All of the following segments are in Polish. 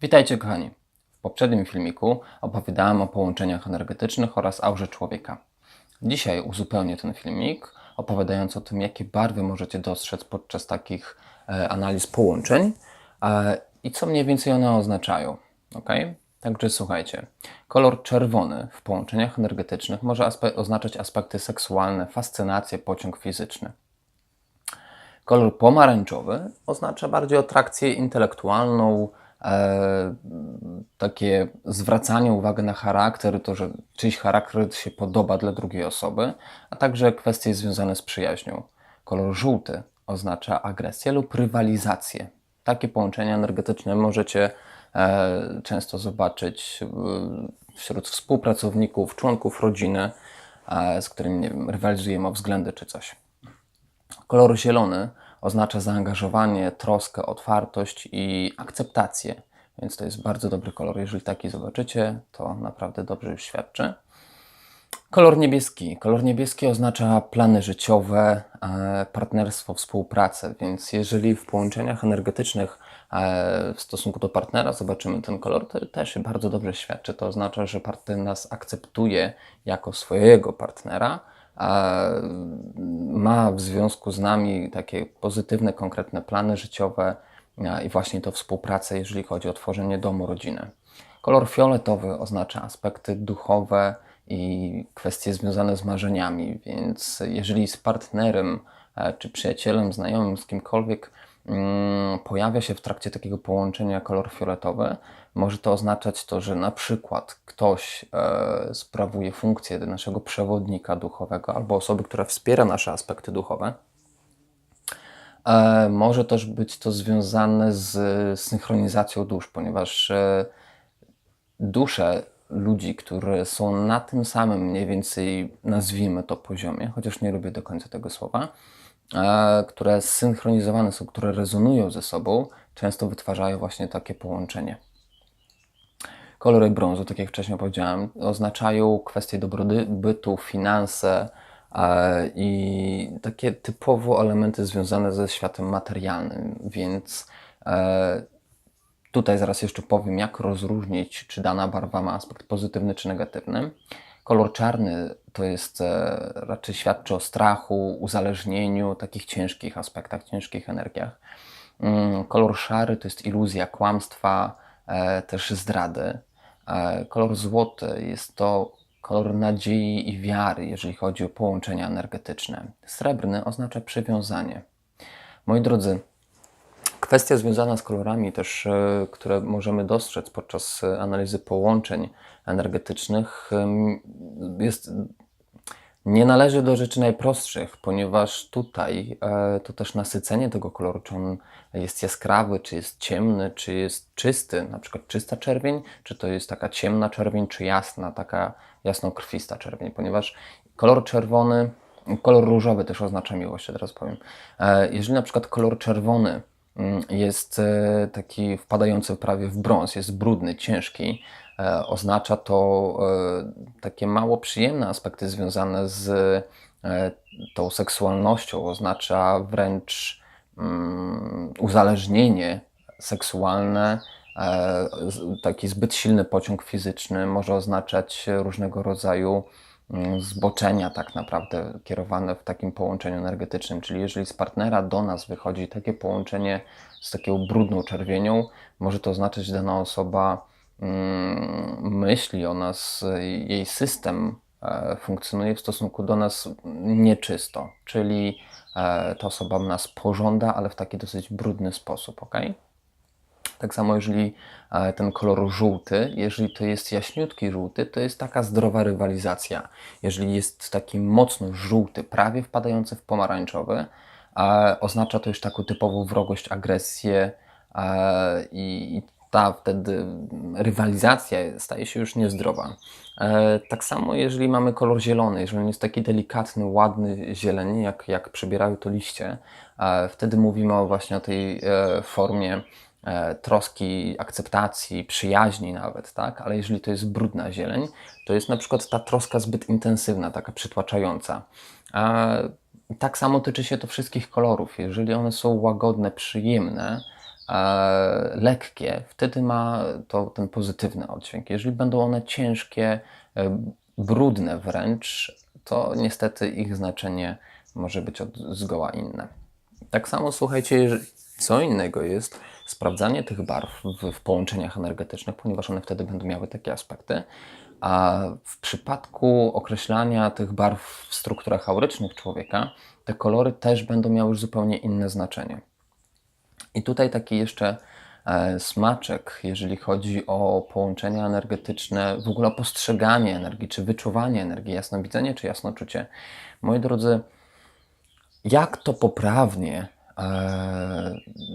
Witajcie kochani. W poprzednim filmiku opowiadałem o połączeniach energetycznych oraz aurze człowieka. Dzisiaj uzupełnię ten filmik, opowiadając o tym, jakie barwy możecie dostrzec podczas takich e, analiz połączeń e, i co mniej więcej one oznaczają. Ok? Także słuchajcie. Kolor czerwony w połączeniach energetycznych może aspe- oznaczać aspekty seksualne, fascynację, pociąg fizyczny. Kolor pomarańczowy oznacza bardziej atrakcję intelektualną, e, takie zwracanie uwagi na charakter, to, że czyjś charakter się podoba dla drugiej osoby, a także kwestie związane z przyjaźnią. Kolor żółty oznacza agresję lub rywalizację. Takie połączenia energetyczne możecie e, często zobaczyć e, wśród współpracowników, członków rodziny, e, z którymi nie wiem, rywalizujemy o względy czy coś. Kolor zielony oznacza zaangażowanie, troskę, otwartość i akceptację, więc to jest bardzo dobry kolor. Jeżeli taki zobaczycie, to naprawdę dobrze już świadczy. Kolor niebieski. Kolor niebieski oznacza plany życiowe, e, partnerstwo, współpracę, więc jeżeli w połączeniach energetycznych e, w stosunku do partnera zobaczymy ten kolor, to też bardzo dobrze świadczy. To oznacza, że partner nas akceptuje jako swojego partnera, ma w związku z nami takie pozytywne, konkretne plany życiowe i właśnie to współpracę, jeżeli chodzi o tworzenie domu, rodziny. Kolor fioletowy oznacza aspekty duchowe i kwestie związane z marzeniami, więc jeżeli z partnerem, e, czy przyjacielem, znajomym, z kimkolwiek pojawia się w trakcie takiego połączenia kolor fioletowy, może to oznaczać to, że na przykład ktoś e, sprawuje funkcję naszego przewodnika duchowego albo osoby, która wspiera nasze aspekty duchowe. E, może też być to związane z synchronizacją dusz, ponieważ e, dusze ludzi, które są na tym samym mniej więcej, nazwijmy to poziomie, chociaż nie lubię do końca tego słowa, które zsynchronizowane są, które rezonują ze sobą, często wytwarzają właśnie takie połączenie. Kolory brązu, tak jak wcześniej powiedziałem, oznaczają kwestie dobrobytu, finanse e, i takie typowo elementy związane ze światem materialnym, więc e, tutaj zaraz jeszcze powiem, jak rozróżnić, czy dana barwa ma aspekt pozytywny czy negatywny. Kolor czarny to jest e, raczej świadczy o strachu, uzależnieniu, takich ciężkich aspektach, ciężkich energiach. Mm, Kolor szary to jest iluzja kłamstwa, e, też zdrady. E, Kolor złoty jest to kolor nadziei i wiary, jeżeli chodzi o połączenia energetyczne. Srebrny oznacza przywiązanie. Moi drodzy, kwestia związana z kolorami, też e, które możemy dostrzec podczas e, analizy połączeń energetycznych, jest nie należy do rzeczy najprostszych, ponieważ tutaj e, to też nasycenie tego koloru, czy on jest jaskrawy, czy jest ciemny, czy jest czysty, na przykład czysta czerwień, czy to jest taka ciemna czerwień, czy jasna, taka jasnokrwista czerwień, ponieważ kolor czerwony, kolor różowy też oznacza miłość, teraz powiem. Jeżeli na przykład kolor czerwony jest e, taki wpadający prawie w brąz, jest brudny, ciężki, e, oznacza to e, takie mało przyjemne aspekty związane z tą seksualnością, oznacza wręcz mm, uzależnienie seksualne, taki zbyt silny pociąg fizyczny. Może oznaczać różnego rodzaju zboczenia tak naprawdę kierowane w takim połączeniu energetycznym. Czyli jeżeli z partnera do nas wychodzi takie połączenie z taką brudną czerwienią, może to oznaczać, że dana osoba mm, myśli o nas, jej system e, funkcjonuje w stosunku do nas nieczysto, czyli e, ta osoba nas pożąda, ale w taki dosyć brudny sposób, ok? Tak samo jeżeli e, ten kolor żółty, jeżeli to jest jaśniutki żółty, to jest taka zdrowa rywalizacja. Jeżeli jest taki mocno żółty, prawie wpadający w pomarańczowy, e, oznacza to już taką typową wrogość, agresję e, i ta wtedy rywalizacja staje się już niezdrowa. Tak samo jeżeli mamy kolor zielony, jeżeli on jest taki delikatny, ładny zieleń, jak, jak to liście, wtedy mówimy właśnie o tej formie troski, akceptacji, przyjaźni nawet, tak? Ale jeżeli to jest brudna zieleń, to jest na przykład ta troska zbyt intensywna, taka przytłaczająca. E, Tak samo tyczy się to wszystkich kolorów. Jeżeli one są łagodne, przyjemne, e, lekkie, wtedy ma to ten pozytywny oddźwięk. Jeżeli będą one ciężkie, e, brudne wręcz, to niestety ich znaczenie może być od, zgoła inne. Tak samo słuchajcie, co innego jest sprawdzanie tych barw w, w połączeniach energetycznych, ponieważ one wtedy będą miały takie aspekty. A w przypadku określania tych barw w strukturach aurycznych człowieka, te kolory też będą miały już zupełnie inne znaczenie. I tutaj taki jeszcze e, smaczek, jeżeli chodzi o połączenia energetyczne, w ogóle postrzeganie energii, czy wyczuwanie energii, jasnowidzenie, czy jasnoczucie. Moi drodzy, jak to poprawnie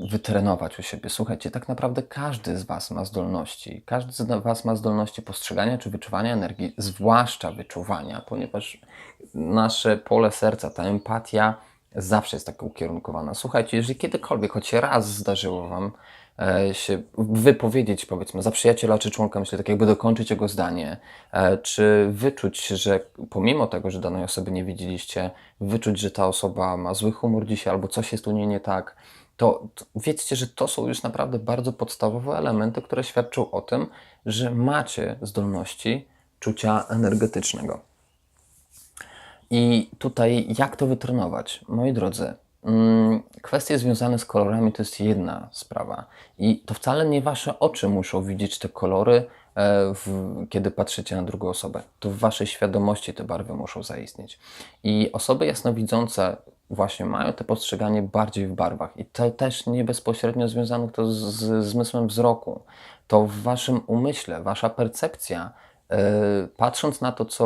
wytrenować u siebie? Słuchajcie, tak naprawdę każdy z Was ma zdolności. Każdy z Was ma zdolności postrzegania czy wyczuwania energii, zwłaszcza wyczuwania, ponieważ nasze pole serca, ta empatia zawsze jest taka ukierunkowana. Słuchajcie, jeżeli kiedykolwiek, choć raz zdarzyło Wam e, się wypowiedzieć, powiedzmy, za przyjaciela czy członka myślę, tak jakby dokończyć jego zdanie, e, czy wyczuć, że pomimo tego, że danej osoby nie widzieliście, wyczuć, że ta osoba ma zły humor dzisiaj albo coś jest u niej nie tak, to, wiedzcie, że to są już naprawdę bardzo podstawowe elementy, które świadczą o tym, że macie zdolności czucia energetycznego. I tutaj jak to wytrenować? Moi drodzy, kwestie związane z kolorami to jest jedna sprawa. I to wcale nie wasze oczy muszą widzieć te kolory, e, w, kiedy patrzycie na drugą osobę. To w waszej świadomości te barwy muszą zaistnieć. I osoby jasnowidzące właśnie mają to postrzeganie bardziej w barwach. I to też nie bezpośrednio związane to z, z zmysłem wzroku. To w waszym umyśle, wasza percepcja patrząc na to, co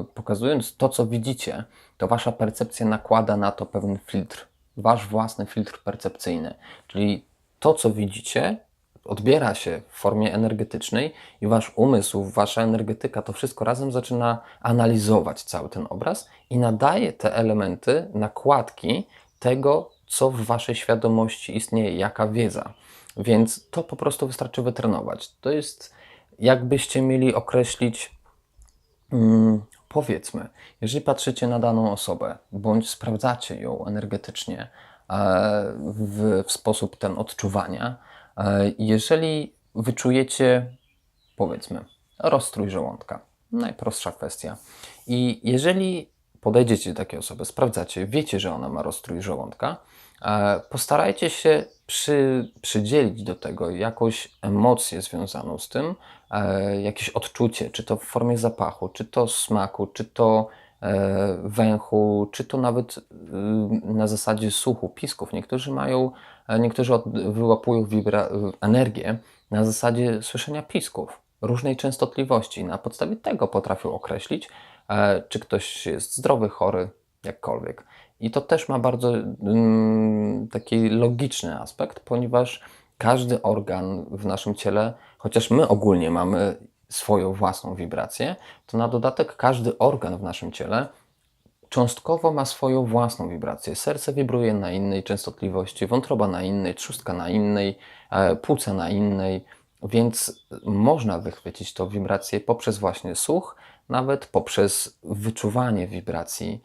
e, pokazując to, co widzicie, to wasza percepcja nakłada na to pewien filtr, wasz własny filtr percepcyjny. Czyli to, co widzicie, odbiera się w formie energetycznej i wasz umysł, wasza energetyka, to wszystko razem zaczyna analizować cały ten obraz i nadaje te elementy, nakładki tego, co w waszej świadomości istnieje, jaka wiedza. Więc to po prostu wystarczy wytrenować. To jest jakbyście mieli określić, hmm, powiedzmy, jeżeli patrzycie na daną osobę, bądź sprawdzacie ją energetycznie e, w, w sposób ten odczuwania, e, jeżeli wyczujecie, powiedzmy, rozstrój żołądka, najprostsza kwestia, i jeżeli podejdziecie do takiej osoby, sprawdzacie, wiecie, że ona ma rozstrój żołądka, postarajcie się przy, przydzielić do tego jakąś emocję związaną z tym, e, jakieś odczucie, czy to w formie zapachu, czy to smaku, czy to e, węchu, czy to nawet y, na zasadzie słuchu, pisków. Niektórzy mają, e, niektórzy wyłapują wibra, energię na zasadzie słyszenia pisków różnej częstotliwości. Na podstawie tego potrafią określić, e, czy ktoś jest zdrowy, chory, jakkolwiek. I to też ma bardzo mm, taki logiczny aspekt, ponieważ każdy organ w naszym ciele, chociaż my ogólnie mamy swoją własną wibrację, to na dodatek każdy organ w naszym ciele cząstkowo ma swoją własną wibrację. Serce wibruje na innej częstotliwości, wątroba na innej, trzustka na innej, e, płuca na innej, więc można wychwycić tą wibrację poprzez właśnie słuch, nawet poprzez wyczuwanie wibracji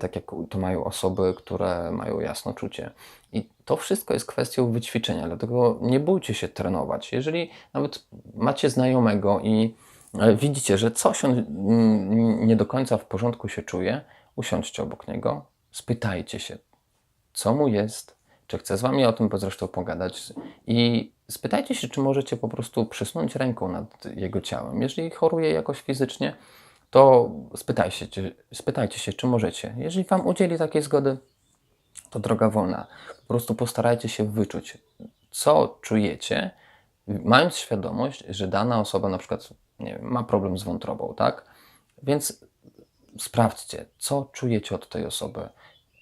tak jak to mają osoby, które mają jasnoczucie. I to wszystko jest kwestią wyćwiczenia, dlatego nie bójcie się trenować. Jeżeli nawet macie znajomego i e, widzicie, że coś on mm, nie do końca w porządku się czuje, usiądźcie obok niego, spytajcie się, co mu jest, czy chce z wami o tym zresztą pogadać i spytajcie się, czy możecie po prostu przysnąć ręką nad jego ciałem. Jeżeli choruje jakoś fizycznie, to spytajcie, spytajcie się, czy możecie. Jeżeli Wam udzieli takiej zgody, to droga wolna. Po prostu postarajcie się wyczuć, co czujecie, mając świadomość, że dana osoba na przykład wiem, ma problem z wątrobą, tak? Więc sprawdźcie, co czujecie od tej osoby,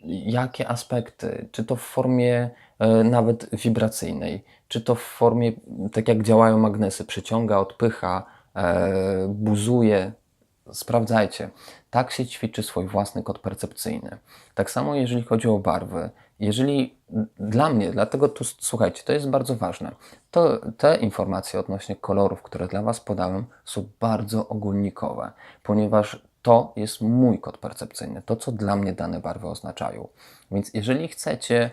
jakie aspekty, czy to w formie e, nawet wibracyjnej, czy to w formie, tak jak działają magnesy, przyciąga, odpycha, e, buzuje, sprawdzajcie. Tak się ćwiczy swój własny kod percepcyjny. Tak samo jeżeli chodzi o barwy. Jeżeli dla mnie, dlatego tu słuchajcie, to jest bardzo ważne. To te informacje odnośnie kolorów, które dla Was podałem, są bardzo ogólnikowe, ponieważ to jest mój kod percepcyjny, to co dla mnie dane barwy oznaczają. Więc jeżeli chcecie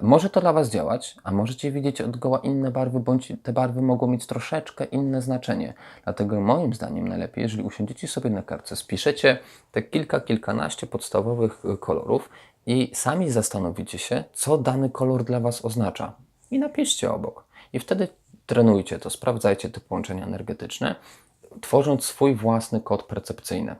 Może to dla Was działać, a możecie widzieć od goła inne barwy, bądź te barwy mogą mieć troszeczkę inne znaczenie. Dlatego moim zdaniem najlepiej, jeżeli usiądziecie sobie na kartce, spiszecie te kilka, kilkanaście podstawowych y, kolorów i sami zastanowicie się, co dany kolor dla Was oznacza. I napiszcie obok. I wtedy trenujcie to, sprawdzajcie te połączenia energetyczne, tworząc swój własny kod percepcyjny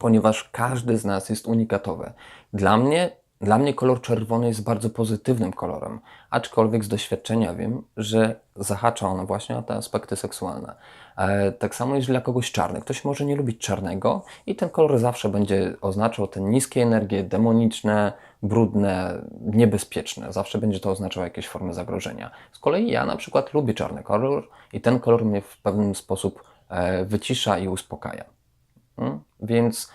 ponieważ każdy z nas jest unikatowy. Dla mnie, dla mnie kolor czerwony jest bardzo pozytywnym kolorem, aczkolwiek z doświadczenia wiem, że zahacza on właśnie o te aspekty seksualne. E, tak samo jest dla kogoś czarny. Ktoś może nie lubić czarnego i ten kolor zawsze będzie oznaczał te niskie energie, demoniczne, brudne, niebezpieczne. Zawsze będzie to oznaczało jakieś formy zagrożenia. Z kolei ja na przykład lubię czarny kolor i ten kolor mnie w pewien sposób e, wycisza i uspokaja. Mm? Więc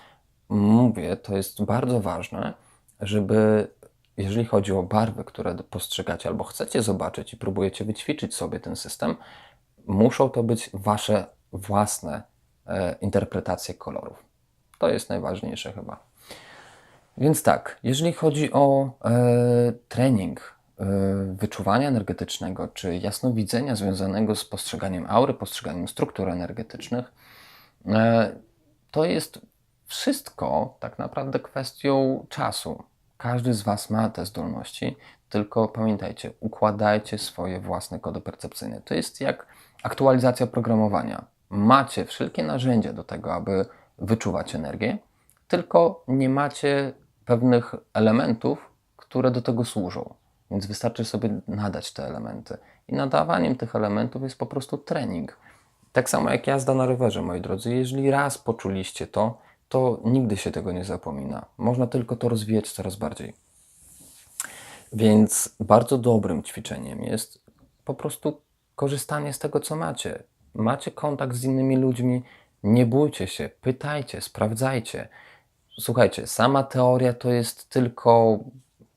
mówię, to jest bardzo ważne, żeby jeżeli chodzi o barwy, które postrzegacie albo chcecie zobaczyć i próbujecie wyćwiczyć sobie ten system, muszą to być wasze własne e, interpretacje kolorów. To jest najważniejsze chyba. Więc tak, jeżeli chodzi o e, trening e, wyczuwania energetycznego czy jasnowidzenia związanego z postrzeganiem aury, postrzeganiem struktur energetycznych, e, to jest wszystko tak naprawdę kwestią czasu. Każdy z Was ma te zdolności, tylko pamiętajcie, układajcie swoje własne kody percepcyjne. To jest jak aktualizacja programowania. Macie wszelkie narzędzia do tego, aby wyczuwać energię, tylko nie macie pewnych elementów, które do tego służą. Więc wystarczy sobie nadać te elementy. I nadawaniem tych elementów jest po prostu trening. Tak samo jak jazda na rowerze, moi drodzy. Jeżeli raz poczuliście to, to nigdy się tego nie zapomina. Można tylko to rozwijać coraz bardziej. Więc bardzo dobrym ćwiczeniem jest po prostu korzystanie z tego, co macie. Macie kontakt z innymi ludźmi, nie bójcie się, pytajcie, sprawdzajcie. Słuchajcie, sama teoria to jest tylko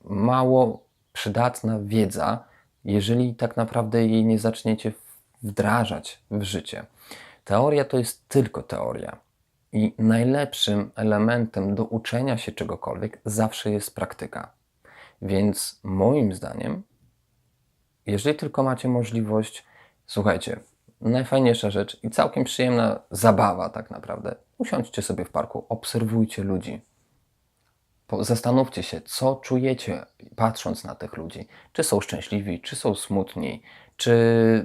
mało przydatna wiedza, jeżeli tak naprawdę jej nie zaczniecie wdrażać w życie. Teoria to jest tylko teoria. I najlepszym elementem do uczenia się czegokolwiek zawsze jest praktyka. Więc moim zdaniem, jeżeli tylko macie możliwość, słuchajcie, najfajniejsza rzecz i całkiem przyjemna zabawa, tak naprawdę. Usiądźcie sobie w parku, obserwujcie ludzi. Zastanówcie się, co czujecie patrząc na tych ludzi. Czy są szczęśliwi, czy są smutni, czy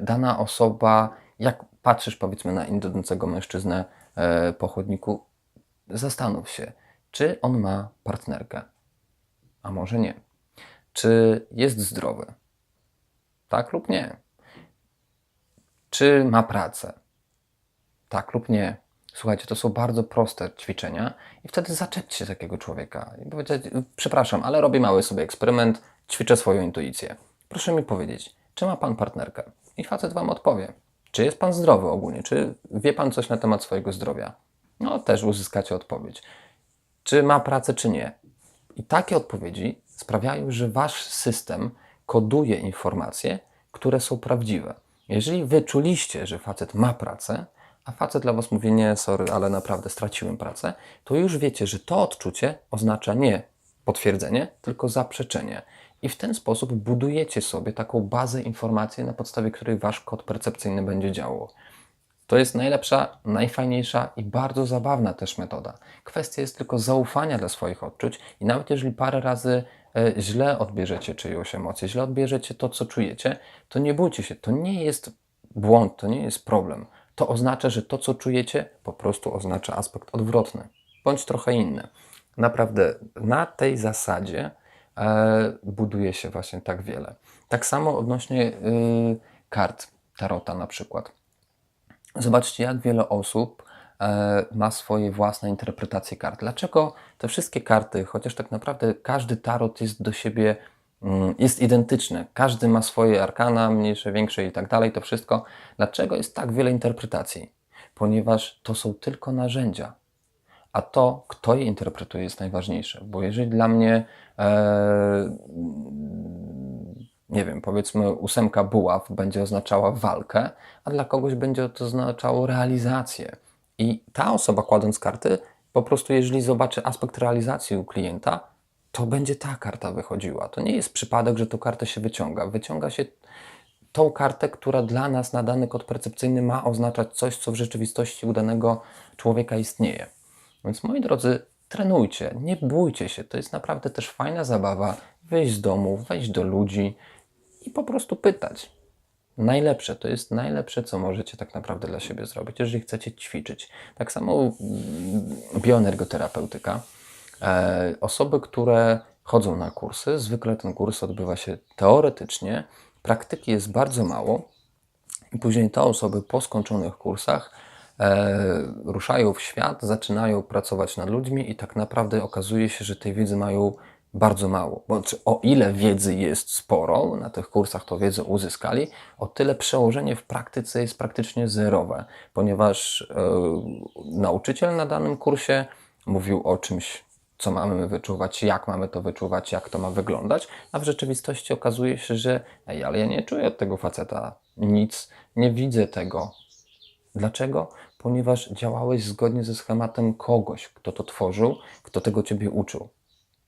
dana osoba, jak patrzysz powiedzmy na idącego mężczyznę po chodniku, zastanów się, czy on ma partnerkę, a może nie. Czy jest zdrowy? Tak lub nie. Czy ma pracę? Tak lub nie. Słuchajcie, to są bardzo proste ćwiczenia i wtedy zaczepcie takiego człowieka i powiedzieć, przepraszam, ale robię mały sobie eksperyment, ćwiczę swoją intuicję. Proszę mi powiedzieć, czy ma Pan partnerkę? I facet Wam odpowie. Czy jest Pan zdrowy ogólnie? Czy wie Pan coś na temat swojego zdrowia? No, też uzyskacie odpowiedź. Czy ma pracę, czy nie? I takie odpowiedzi sprawiają, że Wasz system koduje informacje, które są prawdziwe. Jeżeli wy czuliście, że facet ma pracę, a facet dla was mówi, nie, sorry, ale naprawdę straciłem pracę, to już wiecie, że to odczucie oznacza nie potwierdzenie, tylko zaprzeczenie. I w ten sposób budujecie sobie taką bazę informacji, na podstawie której wasz kod percepcyjny będzie działał. To jest najlepsza, najfajniejsza i bardzo zabawna też metoda. Kwestia jest tylko zaufania dla swoich odczuć i nawet jeżeli parę razy e, źle odbierzecie czyjąś emocję, źle odbierzecie to, co czujecie, to nie bójcie się. To nie jest błąd, to nie jest problem. To oznacza, że to, co czujecie, po prostu oznacza aspekt odwrotny, bądź trochę inny. Naprawdę na tej zasadzie buduje się właśnie tak wiele. Tak samo odnośnie y, kart Tarota na przykład. Zobaczcie, jak wiele osób e, ma swoje własne interpretacje kart. Dlaczego te wszystkie karty, chociaż tak naprawdę każdy tarot jest do siebie mm, jest identyczny, każdy ma swoje arkana, mniejsze, większe i tak dalej, to wszystko. Dlaczego jest tak wiele interpretacji? Ponieważ to są tylko narzędzia, a to, kto je interpretuje, jest najważniejsze. Bo jeżeli dla mnie e, nie wiem, powiedzmy ósemka buław będzie oznaczała walkę, a dla kogoś będzie to oznaczało realizację. I ta osoba kładąc karty, po prostu jeżeli zobaczy aspekt realizacji u klienta, to będzie ta karta wychodziła. To nie jest przypadek, że tą kartę się wyciąga. Wyciąga się tą kartę, która dla nas na dany kod percepcyjny ma oznaczać coś, co w rzeczywistości u danego człowieka istnieje. Więc moi drodzy, trenujcie, nie bójcie się. To jest naprawdę też fajna zabawa. Wyjść z domu, wejść do ludzi i po prostu pytać. Najlepsze, to jest najlepsze, co możecie tak naprawdę dla siebie zrobić, jeżeli chcecie ćwiczyć. Tak samo mm, bioenergoterapeutyka. E, osoby, które chodzą na kursy, zwykle ten kurs odbywa się teoretycznie, praktyki jest bardzo mało i później te osoby po skończonych kursach e, ruszają w świat, zaczynają pracować nad ludźmi i tak naprawdę okazuje się, że tej wiedzy mają bardzo mało. Bo czy- o ile wiedzy jest sporo, na tych kursach to wiedzę uzyskali, o tyle przełożenie w praktyce jest praktycznie zerowe, ponieważ e, nauczyciel na danym kursie mówił o czymś, co mamy wyczuwać, jak mamy to wyczuwać, jak to ma wyglądać, a w rzeczywistości okazuje się, że ej, ale ja nie czuję od tego faceta nic, nie widzę tego, Dlaczego? Ponieważ działałeś zgodnie ze schematem kogoś, kto to tworzył, kto tego ciebie uczył.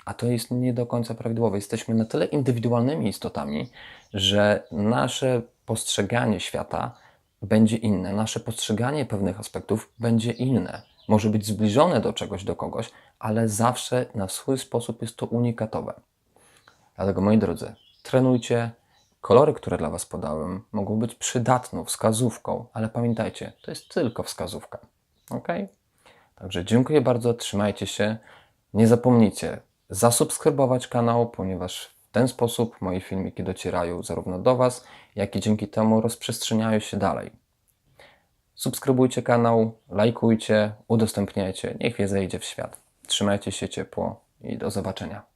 A to jest nie do końca prawidłowe. Jesteśmy na tyle indywidualnymi istotami, że nasze postrzeganie świata będzie inne, nasze postrzeganie pewnych aspektów będzie inne. Może być zbliżone do czegoś, do kogoś, ale zawsze na swój sposób jest to unikatowe. Dlatego, moi drodzy, trenujcie. Kolory, które dla Was podałem, mogą być przydatną wskazówką, ale pamiętajcie, to jest tylko wskazówka. Ok? Także dziękuję bardzo, trzymajcie się. Nie zapomnijcie zasubskrybować kanał, ponieważ w ten sposób moje filmiki docierają zarówno do Was, jak i dzięki temu rozprzestrzeniają się dalej. Subskrybujcie kanał, lajkujcie, udostępniajcie, niech wiedza idzie w świat. Trzymajcie się ciepło i do zobaczenia.